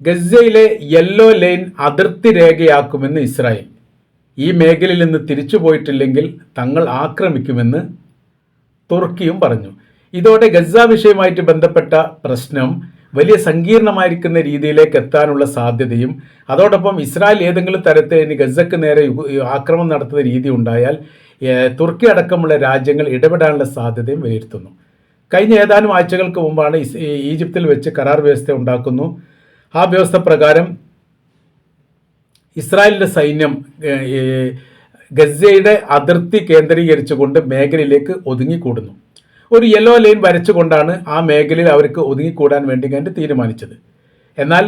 ഗസയിലെ yellow line അതിർത്തി രേഖയാക്കുമെന്ന് Israel. ഈ മേഖലയിൽ നിന്ന് തിരിച്ചു പോയിട്ടില്ലെങ്കിൽ തങ്ങൾ ആക്രമിക്കുമെന്ന് തുർക്കിയും പറഞ്ഞു. ഇതോടെ ഗസ വിഷയവുമായിട്ട് ബന്ധപ്പെട്ട പ്രശ്നം വലിയ സങ്കീർണമായിരിക്കുന്ന രീതിയിലേക്ക് എത്താനുള്ള സാധ്യതയും അതോടൊപ്പം ഇസ്രായേൽ ഏതെങ്കിലും തരത്തിൽ ഇനി ഗസക്ക് നേരെ ആക്രമണം നടത്തുന്ന രീതി ഉണ്ടായാൽ തുർക്കി അടക്കമുള്ള രാജ്യങ്ങൾ ഇടപെടാനുള്ള സാധ്യതയും വിലയിരുത്തുന്നു. കഴിഞ്ഞ ഏതാനും ആഴ്ചകൾക്ക് മുമ്പാണ് ഈജിപ്തിൽ വെച്ച് കരാർ വ്യവസ്ഥ ഉണ്ടാക്കുന്നു. ആ വ്യവസ്ഥ പ്രകാരം ഇസ്രായേലിന്റെ സൈന്യം ഗസയുടെ അതിർത്തി കേന്ദ്രീകരിച്ചുകൊണ്ട് മേഖലയിലേക്ക് ഒതുങ്ങിക്കൂടുന്നു. ഒരു യെല്ലോ ലൈൻ വരച്ചുകൊണ്ടാണ് ആ മേഖലയിൽ അവർക്ക് ഒതുങ്ങിക്കൂടാൻ വേണ്ടി കണ്ട് തീരുമാനിച്ചത്. എന്നാൽ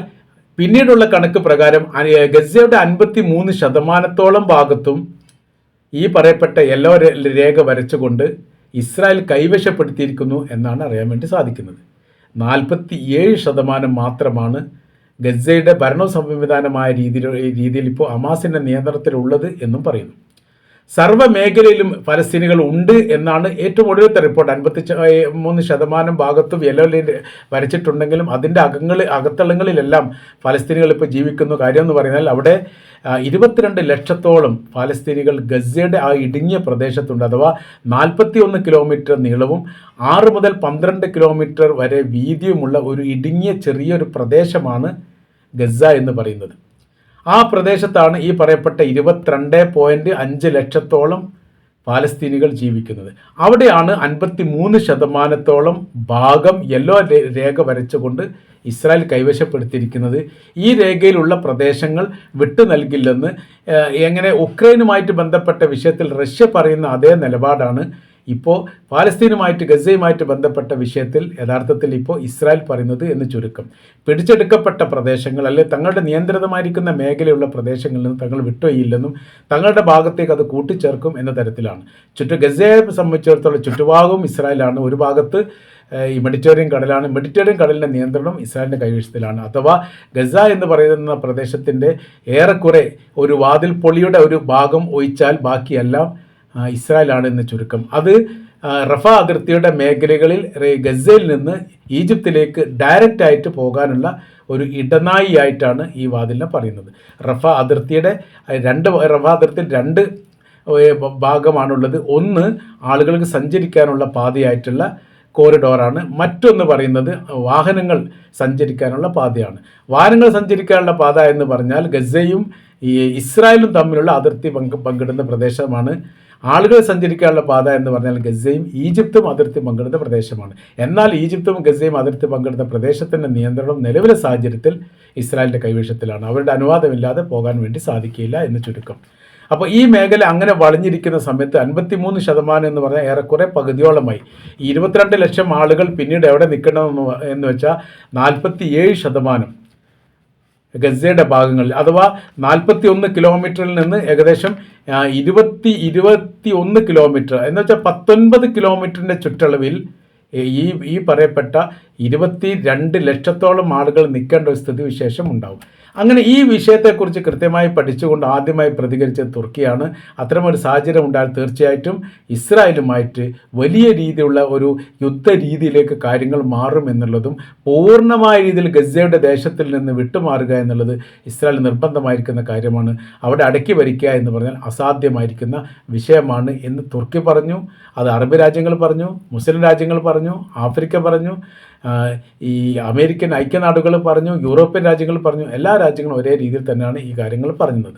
പിന്നീടുള്ള കണക്ക് പ്രകാരം ഗസയുടെ അൻപത്തി മൂന്ന് ശതമാനത്തോളം ഭാഗത്തും ഈ പറയപ്പെട്ട യെല്ലോ രേഖ വരച്ചുകൊണ്ട് ഇസ്രായേൽ കൈവശപ്പെടുത്തിയിരിക്കുന്നു എന്നാണ് അറിയാൻ വേണ്ടി സാധിക്കുന്നത്. നാൽപ്പത്തി ഏഴ് ശതമാനം മാത്രമാണ് ഗസയുടെ ഭരണ സംവിധാനമായ രീതിയിൽ രീതിയിൽ ഇപ്പോൾ ഹമാസിന്റെ നിയന്ത്രണത്തിലുള്ളത് എന്നും പറയുന്നു. സർവ മേഖലയിലും ഫലസ്തീനികൾ ഉണ്ട് എന്നാണ് ഏറ്റവും ഒടുവിലത്തെ റിപ്പോർട്ട്. അൻപത്തി മൂന്ന് ശതമാനം ഭാഗത്തും യെല്ലോ വരച്ചിട്ടുണ്ടെങ്കിലും അതിന്റെ അകങ്ങളിൽ അകത്തളങ്ങളിലെല്ലാം ഫലസ്തീനികൾ ഇപ്പോൾ ജീവിക്കുന്നു. കാര്യം എന്ന് പറഞ്ഞാൽ അവിടെ ഇരുപത്തിരണ്ട് ലക്ഷത്തോളം ഫലസ്തീനികൾ ഗസയുടെ ആ ഇടുങ്ങിയ പ്രദേശത്തുണ്ട്. അഥവാ നാൽപ്പത്തി ഒന്ന് കിലോമീറ്റർ നീളവും ആറ് മുതൽ പന്ത്രണ്ട് കിലോമീറ്റർ വരെ വീതിയുമുള്ള ഒരു ഇടുങ്ങിയ ചെറിയൊരു പ്രദേശമാണ് ഗസ എന്ന് പറയുന്നത്. ആ പ്രദേശത്താണ് ഈ പറയപ്പെട്ട ഇരുപത്തിരണ്ട് പോയിന്റ് അഞ്ച് ലക്ഷത്തോളം പാലസ്തീനികൾ ജീവിക്കുന്നത്. അവിടെയാണ് അൻപത്തി മൂന്ന് ശതമാനത്തോളം ഭാഗം യെല്ലോ രേഖ വരച്ചുകൊണ്ട് ഇസ്രായേൽ കൈവശപ്പെടുത്തിയിരിക്കുന്നത്. ഈ രേഖയിലുള്ള പ്രദേശങ്ങൾ വിട്ടു നൽകില്ലെന്ന് എങ്ങനെ ഉക്രൈനുമായിട്ട് ബന്ധപ്പെട്ട വിഷയത്തിൽ റഷ്യ പറയുന്ന അതേ നിലപാടാണ് ഇപ്പോൾ പാലസ്തീനുമായിട്ട് ഗസയുമായിട്ട് ബന്ധപ്പെട്ട വിഷയത്തിൽ യഥാർത്ഥത്തിൽ ഇപ്പോൾ ഇസ്രായേൽ പറയുന്നത് എന്ന് ചുരുക്കം. പിടിച്ചെടുക്കപ്പെട്ട പ്രദേശങ്ങൾ അല്ലെ തങ്ങളുടെ നിയന്ത്രിതമായിരിക്കുന്ന മേഖലയുള്ള പ്രദേശങ്ങളിൽ നിന്ന് തങ്ങൾ വിട്ടുകയില്ലെന്നും തങ്ങളുടെ ഭാഗത്തേക്ക് അത് കൂട്ടിച്ചേർക്കും എന്ന തരത്തിലാണ്. ചുറ്റു ഗസയെ സംബന്ധിച്ചിടത്തോളം ചുറ്റുഭാഗവും ഇസ്രായേലാണ്. ഒരു ഭാഗത്ത് ഈ മെഡിറ്ററേനിയൻ കടലാണ്. മെഡിറ്ററേനിയൻ കടലിന്റെ നിയന്ത്രണം ഇസ്രായേലിന്റെ കൈവശത്തിലാണ്. അഥവാ ഗസ എന്ന് പറയുന്ന പ്രദേശത്തിന്റെ ഏറെക്കുറെ ഒരു വാതിൽ പൊളിയുടെ ഒരു ഭാഗം ഒഴിച്ചാൽ ബാക്കിയെല്ലാം ഇസ്രായേലാണ് എന്ന് ചുരുക്കം. അത് റഫ അതിർത്തിയുടെ മേഖലകളിൽ ഗസയിൽ നിന്ന് ഈജിപ്തിലേക്ക് ഡയറക്റ്റ് ആയിട്ട് പോകാനുള്ള ഒരു ഇടനായി ആയിട്ടാണ് ഈ വാതിലിനെ പറയുന്നത്. റഫ അതിർത്തിയുടെ രണ്ട് റഫ അതിർത്തിയിൽ രണ്ട് ഭാഗമാണുള്ളത്. ഒന്ന് ആളുകൾക്ക് സഞ്ചരിക്കാനുള്ള പാതയായിട്ടുള്ള കോറിഡോറാണ്. മറ്റൊന്ന് പറയുന്നത് വാഹനങ്ങൾ സഞ്ചരിക്കാനുള്ള പാതയാണ്. വാഹനങ്ങൾ സഞ്ചരിക്കാനുള്ള പാത എന്ന് പറഞ്ഞാൽ ഗസയും ഈ ഇസ്രായേലും തമ്മിലുള്ള അതിർത്തി പങ്ക് പങ്കിടുന്ന പ്രദേശമാണ്. ആളുകൾ സഞ്ചരിക്കാനുള്ള പാത എന്ന് പറഞ്ഞാൽ ഗസയും ഈജിപ്തും അതിർത്തി പങ്കിടുന്ന പ്രദേശമാണ്. എന്നാൽ ഈജിപ്തും ഗസയും അതിർത്തി പങ്കിടുന്ന പ്രദേശത്തിന്റെ നിയന്ത്രണം നിലവിലെ സാഹചര്യത്തിൽ ഇസ്രായേലിന്റെ കൈവശത്തിലാണ്. അവരുടെ അനുവാദമില്ലാതെ പോകാൻ വേണ്ടി സാധിക്കില്ല എന്ന് ചുരുക്കം. അപ്പോൾ ഈ മേഖല അങ്ങനെ വളഞ്ഞിരിക്കുന്ന സമയത്ത് അൻപത്തിമൂന്ന് ശതമാനം എന്ന് പറഞ്ഞാൽ ഏറെക്കുറെ പകുതിയോളമായി. ഇരുപത്തിരണ്ട് ലക്ഷം ആളുകൾ പിന്നീട് എവിടെ നിൽക്കണമെന്ന് എന്ന് വെച്ചാൽ നാൽപ്പത്തി ഏഴ് ശതമാനം. ഗസയുടെ ഭാഗങ്ങളിൽ അഥവാ നാൽപ്പത്തി ഒന്ന് കിലോമീറ്ററിൽ നിന്ന് ഏകദേശം ഇരുപത്തി ഇരുപത്തി ഒന്ന് കിലോമീറ്റർ എന്ന് വെച്ചാൽ പത്തൊൻപത് കിലോമീറ്ററിന്റെ ചുറ്റളവിൽ ഈ ഈ പറയപ്പെട്ട ഇരുപത്തി രണ്ട് ലക്ഷത്തോളം ആളുകൾ നിൽക്കേണ്ട ഒരു സ്ഥിതിവിശേഷം ഉണ്ടാവും. അങ്ങനെ ഈ വിഷയത്തെക്കുറിച്ച് കൃത്യമായി പഠിച്ചുകൊണ്ട് ആദ്യമായി പ്രതികരിച്ച തുർക്കിയാണ് അത്തരമൊരു സാഹചര്യം ഉണ്ടായാൽ തീർച്ചയായിട്ടും ഇസ്രായേലുമായിട്ട് വലിയ രീതിയിലുള്ള ഒരു യുദ്ധ രീതിയിലേക്ക് കാര്യങ്ങൾ മാറും എന്നുള്ളതും പൂർണമായ രീതിയിൽ ഗസയുടെ ദേശത്തിൽ നിന്ന് വിട്ടുമാറുക എന്നുള്ളത് ഇസ്രായേൽ നിർബന്ധമായിരിക്കുന്ന കാര്യമാണ്. അവിടെ അടക്കി ഭരിക്കുക എന്ന് പറഞ്ഞാൽ അസാധ്യമായിരിക്കുന്ന വിഷയമാണ് എന്ന് തുർക്കി പറഞ്ഞു അത് അറബ് രാജ്യങ്ങൾ പറഞ്ഞു മുസ്ലിം രാജ്യങ്ങൾ പറഞ്ഞു ആഫ്രിക്ക പറഞ്ഞു. ഈ അമേരിക്കൻ ഐക്യനാടുകൾ പറഞ്ഞു യൂറോപ്യൻ രാജ്യങ്ങൾ പറഞ്ഞു എല്ലാ രാജ്യങ്ങളും ഒരേ രീതിയിൽ തന്നെയാണ് ഈ കാര്യങ്ങൾ പറഞ്ഞത്.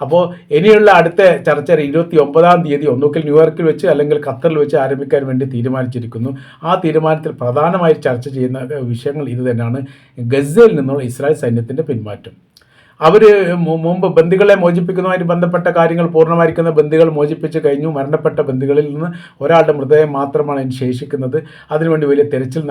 അപ്പോൾ ഇനിയുള്ള അടുത്ത ചർച്ച ഇരുപത്തി ഒമ്പതാം തീയതി ഒന്നുകിൽ ന്യൂയോർക്കിൽ വെച്ച് അല്ലെങ്കിൽ ഖത്തറിൽ വെച്ച് ആരംഭിക്കാൻ വേണ്ടി തീരുമാനിച്ചിരിക്കുന്നു. ആ തീരുമാനത്തിൽ പ്രധാനമായി ചർച്ച ചെയ്യുന്ന വിഷയങ്ങൾ ഇത് തന്നെയാണ്. ഗസയിൽ നിന്നുള്ള ഇസ്രായേൽ സൈന്യത്തിന്റെ പിന്മാറ്റം. അവർ മുമ്പ് ബന്ധുക്കളെ മോചിപ്പിക്കുന്നതുമായി ബന്ധപ്പെട്ട കാര്യങ്ങൾ പൂർണമായിരിക്കുന്ന ബന്ധുക്കൾ മോചിപ്പിച്ച് കഴിഞ്ഞു. മരണപ്പെട്ട ബന്ധുക്കളിൽ നിന്ന് ഒരാളുടെ മൃതദേഹം മാത്രമാണ് അതിന് ശേഷിക്കുന്നത്. അതിനുവേണ്ടി വലിയ തെരച്ചിൽ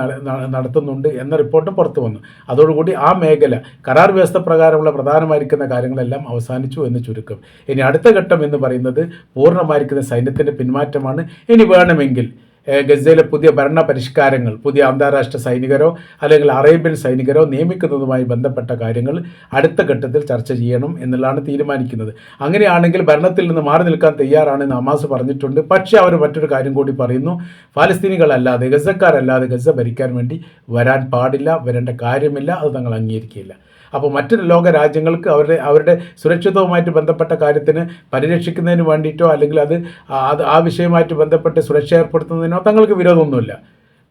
നടത്തുന്നുണ്ട് എന്ന റിപ്പോർട്ട് പുറത്തു വന്നു. അതോടുകൂടി ആ മേഖല കരാർ വ്യവസ്ഥ പ്രകാരമുള്ള പ്രധാനമായിരിക്കുന്ന കാര്യങ്ങളെല്ലാം അവസാനിച്ചു എന്ന് ചുരുക്കം. ഇനി അടുത്ത ഘട്ടം എന്ന് പറയുന്നത് പൂർണമായിരിക്കുന്ന സൈന്യത്തിന്റെ പിന്മാറ്റമാണ്. ഇനി വേണമെങ്കിൽ ഗസയിലെ പുതിയ ഭരണ പരിഷ്കാരങ്ങൾ പുതിയ അന്താരാഷ്ട്ര സൈനികരോ അല്ലെങ്കിൽ അറേബ്യൻ സൈനികരോ നിയമിക്കുന്നതുമായി ബന്ധപ്പെട്ട കാര്യങ്ങൾ അടുത്ത ഘട്ടത്തിൽ ചർച്ച ചെയ്യണം എന്നുള്ളതാണ് തീരുമാനിക്കുന്നത്. അങ്ങനെയാണെങ്കിൽ ഭരണത്തിൽ നിന്ന് മാറി നിൽക്കാൻ തയ്യാറാണെന്ന് ഹമാസ് പറഞ്ഞിട്ടുണ്ട്. പക്ഷേ അവർ മറ്റൊരു കാര്യം കൂടി പറയുന്നു. ഫലസ്തീനികളല്ലാതെ ഗസക്കാരല്ലാതെ ഗസ ഭരിക്കാൻ വേണ്ടി വരാൻ പാടില്ല വരേണ്ട കാര്യമില്ല അത് തങ്ങൾ അംഗീകരിക്കില്ല അപ്പോൾ മറ്റൊരു ലോക രാജ്യങ്ങൾക്ക് അവരുടെ അവരുടെ സുരക്ഷിതവുമായിട്ട് ബന്ധപ്പെട്ട കാര്യത്തിന് പരിരക്ഷിക്കുന്നതിന് വേണ്ടിയിട്ടോ അല്ലെങ്കിൽ അത് അത് ആ വിഷയവുമായിട്ട് ബന്ധപ്പെട്ട് സുരക്ഷ ഏർപ്പെടുത്തുന്നതിനോ തങ്ങൾക്ക് വിരോധമൊന്നുമില്ല.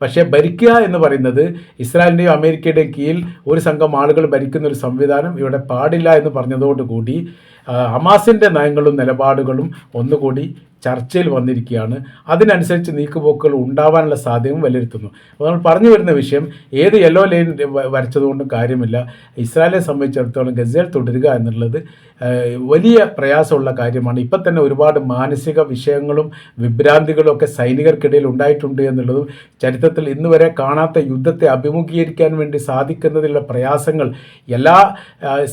പക്ഷേ ഭരിക്കുക എന്ന് പറയുന്നത് ഇസ്രായേലിന്റെയും അമേരിക്കയുടെയും കീഴിൽ ഒരു സംഘം ആളുകൾ ഭരിക്കുന്ന ഒരു സംവിധാനം ഇവിടെ പാടില്ല എന്ന് പറഞ്ഞതോടുകൂടി അമാസിന്റെ നയങ്ങളും നിലപാടുകളും ഒന്നുകൂടി ചർച്ചയിൽ വന്നിരിക്കുകയാണ്. അതിനനുസരിച്ച് നീക്കുപോക്കുകൾ ഉണ്ടാവാനുള്ള സാധ്യതയും വിലയിരുത്തുന്നു. അപ്പോൾ നമ്മൾ പറഞ്ഞു വരുന്ന വിഷയം ഏത് യെല്ലോ ലൈൻ വരച്ചതുകൊണ്ടും കാര്യമില്ല. ഇസ്രായേലിനെ സംബന്ധിച്ചിടത്തോളം ഗസേൽ തുടരുക എന്നുള്ളത് വലിയ പ്രയാസമുള്ള കാര്യമാണ്. ഇപ്പം തന്നെ ഒരുപാട് മാനസിക വിഷയങ്ങളും വിഭ്രാന്തികളും ഒക്കെ സൈനികർക്കിടയിൽ ഉണ്ടായിട്ടുണ്ട് എന്നുള്ളതും ചരിത്രത്തിൽ ഇന്ന് വരെ കാണാത്ത യുദ്ധത്തെ അഭിമുഖീകരിക്കാൻ വേണ്ടി സാധിക്കുന്നതിലുള്ള പ്രയാസങ്ങൾ എല്ലാ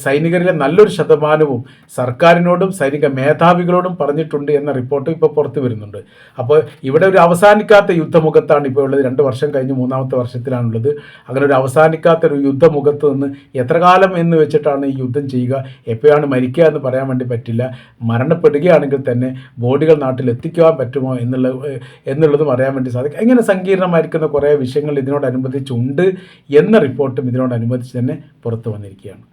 സൈനികരിലെ നല്ലൊരു ശതമാനവും സർക്കാരിനോടും സൈനിക മേധാവികളോടും പറഞ്ഞിട്ടുണ്ട് എന്ന റിപ്പോർട്ട് ഇപ്പോൾ പുറത്തു വരുന്നുണ്ട്. അപ്പോൾ ഇവിടെ ഒരു അവസാനിക്കാത്ത യുദ്ധമുഖത്താണ് ഇപ്പോൾ ഉള്ളത്. രണ്ട് വർഷം കഴിഞ്ഞ് മൂന്നാമത്തെ വർഷത്തിലാണുള്ളത്. അങ്ങനെ ഒരു അവസാനിക്കാത്ത ഒരു യുദ്ധമുഖത്ത് നിന്ന് എത്ര കാലം എന്ന് വെച്ചിട്ടാണ് ഈ യുദ്ധം ചെയ്യുക? എപ്പോഴാണ് മരിക്കുക എന്ന് പറയാൻ വേണ്ടി പറ്റില്ല. മരണപ്പെടുകയാണെങ്കിൽ തന്നെ ബോഡികൾ നാട്ടിൽ എത്തിക്കുവാൻ പറ്റുമോ എന്നുള്ള എന്നുള്ളതും അറിയാൻ വേണ്ടി സാധിക്കും. ഇങ്ങനെ സങ്കീർണമായിരിക്കുന്ന കുറേ വിഷയങ്ങൾ ഇതിനോടനുബന്ധിച്ചുണ്ട് എന്ന റിപ്പോർട്ടും ഇതിനോടനുബന്ധിച്ച് തന്നെ പുറത്തു വന്നിരിക്കുകയാണ്.